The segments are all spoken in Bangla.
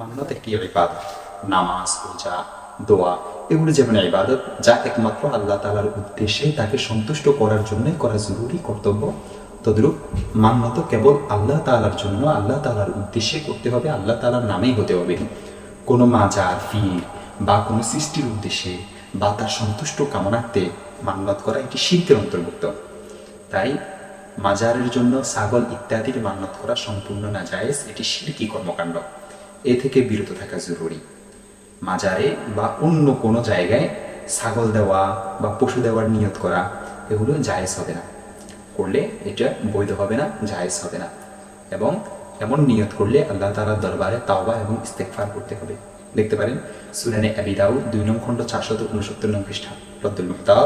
মান্নত একটি ইবাদত? নামাজ, রোজা, দোয়া, এগুলো যেমন ইবাদত, যা একমাত্র আল্লাহ তালার উদ্দেশ্যে তাকে সন্তুষ্ট করার জন্য করা জরুরি কর্তব্য। তদ্রূপ মান্নত কেবল আল্লাহ তালার জন্য, আল্লাহ তালার উদ্দেশ্যে করতে হবে, আল্লাহ তালার নামেই হতে হবে। কোনো মাজার ফির বা কোনো সৃষ্টির উদ্দেশ্যে বা তার সন্তুষ্ট কামনার্থে মান্নত করা এটি শিল্পের অন্তর্ভুক্ত। তাই মাজারের জন্য ছাগল ইত্যাদির মান্নত করা সম্পূর্ণ না জায়েজ এটি শিরকি কর্মকাণ্ড। এ থেকে বিরত থাকা জরুরি। মাজারে বা অন্য কোনো জায়গায় ছাগল দেওয়া বা পশু দেওয়ার নিয়ত করা, এগুলো জায়েজ হবে না। করলে এটা বৈধ হবে না, জায়েজ হবে না। এবং এমন নিয়ত করলে আল্লাহ তালার দরবারে তাওবা এবং ইস্তেকফার করতে হবে। দেখতে পারেন সুরানে আবিদাউ দুই নং খণ্ড চারশত উনসত্তর নং পৃষ্ঠা রদ্দুল মুক্তাব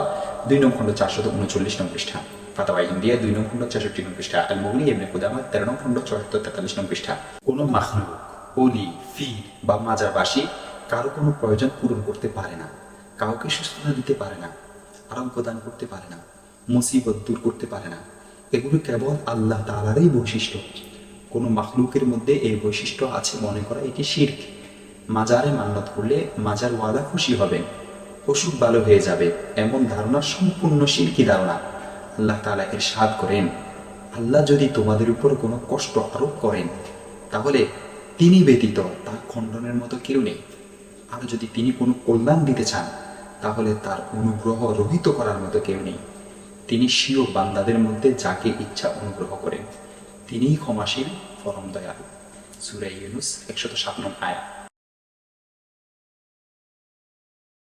দুই নং খণ্ড চারশত উনচল্লিশ নং পৃষ্ঠা, ফাতাওয়া ইন্ডিয়া দুই নং খণ্ড চারষট্টি নং পৃষ্ঠা আল মুগলি এমনি কুদামা তেরো নং খণ্ড চুয়াত্তর তেতাল্লিশ নং পৃষ্ঠা। কোনো মাখলুক অলি ফির বা মাজারবাসী কারও কোনো প্রয়োজন পূরণ করতে পারে না। কাউকে সুস্থতা দিতে পারে না, আরাম প্রদান করতে পারে না, মুসিবত দূর করতে পারে না। এগুলো কেবল আল্লাহ তালারই বৈশিষ্ট্য। কোনো মাখলুকের মধ্যে এই বৈশিষ্ট্য আছে মনে করা এটি শির্ক। মাজারে মান্নত করলে মাজার ওয়ালা খুশি হবেন অসুখ ভালো হয়ে যাবে, এমন ধারণা সম্পূর্ণ শিরকি ধারণা। আল্লাহ তালা এর সাদ করেন, আল্লাহ যদি তোমাদের উপর কোনো কষ্ট আরোপ করেন, তাহলে তিনি ব্যতীত তার খণ্ডনের মতো কেউ নেই। আর যদি তিনি কোনো কল্যাণ দিতে চান, তাহলে তার অনুগ্রহ রহিত করার মতো কেউ নেই। তিনি স্বীয় বান্দাদের মধ্যে যাকে ইচ্ছা অনুগ্রহ করেন, তিনিই ক্ষমাশীল, পরম দয়াল। সুরাই ইউনুস, একশত সাত আয়া